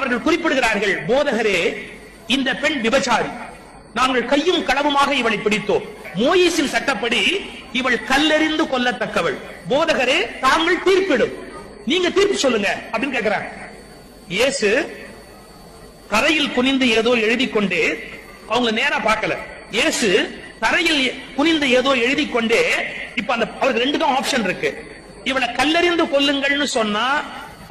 அவர்கள் குறிப்பிடுகிறார்கள் போதகரே இந்த பெண் விபச்சாரி. நாங்கள் கையும் களவுமாக இவளை பிடித்தோம். மோயிசின் சட்டப்படி இவள் கல்லெறிந்து கொல்லத்தக்கவள். போதகரே தாங்கள் தீர்ப்பிடும். நீங்க தீர்ப்பு சொல்லுங்க அப்படின்னு கேக்குறாங்க. இயேசு தரையில் குனிந்து ஏதோ எழுதி கொண்டே அவங்க நேரா பார்க்கல. இயேசு தரையில் குனிந்து ஏதோ எழுதி கொண்டே இப்ப அந்த அவருக்கு ரெண்டு தான் ஆப்ஷன் இருக்கு. இவளை கல்லறிந்து கொல்லுங்கள்னு சொன்னா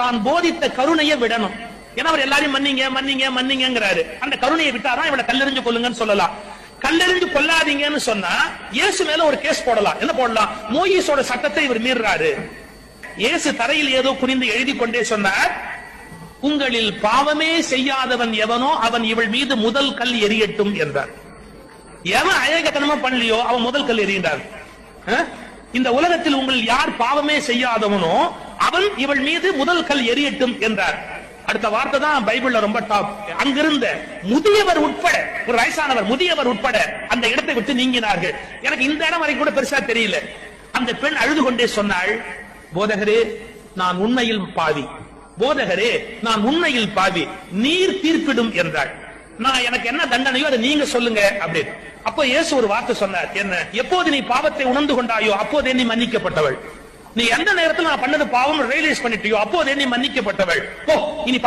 தான் போதித்த கருணையை விடணும். ஏன்னா அவர் எல்லாரையும் மன்னிங்க மன்னிங்க மன்னிங்கிறாரு அந்த கருணையை விட்டாதான் இவளை கல்லறிஞ்சு கொள்ளுங்கன்னு சொல்லலாம். கல்லெறிஞ்சு கொல்லாதீங்கன்னு சொன்னா இயேசு மேல ஒரு கேஸ் போடலாம். என்ன போடலாம்? மோயிஸோட சட்டத்தை இவர் மீறாரு இயேசு தரையில் ஏதோ குனிந்து எழுதி கொண்டே சொன்னார் உங்களில் பாவமே செய்யாதவன் எவனோ அவன் இவள் மீது முதல் கல் எரியட்டும் என்றார். எவன் அழகத்தனமா பண்ணலையோ அவன் முதல் கல் எறிகின்றார் இந்த உலகத்தில் உங்கள் யார் பாவமே செய்யாதவனோ அவன் இவள் மீது முதல் கல் எரியட்டும் என்றார். அடுத்த வார்த்தை தான் பைபிள்ல ரொம்ப டாப் அங்கிருந்த முதியவர் உட்பட ஒரு வயசானவர் முதியவர் உட்பட அந்த இடத்தை விட்டு நீங்கினார்கள். எனக்கு இந்த இடம் வரைக்கும் கூட பெருசா தெரியல. அந்த பெண் அழுது கொண்டே சொன்னாள் போதகரே நான் உண்மையில் பாவி. போதகரே நான் உண்மையில் பாவி. நீர் தீர்ப்பிடும் என்றாள். நான் எனக்கு என்ன தண்டனையோ அதை நீங்க சொல்லுங்க அப்படின்னு. அப்போ இயேசு ஒரு வார்த்தை சொன்னார் என்ன? எப்போது நீ பாவத்தை உணர்ந்து கொண்டாயோ அப்போதே நீ மன்னிக்கப்பட்டவள். நீ எந்த நேரத்தில் நான் பண்ணது பாவம் ரியலைஸ் பண்ணிட்டியோ அப்போதே நீ மன்னிக்கப்பட்டவள். ஓ இனி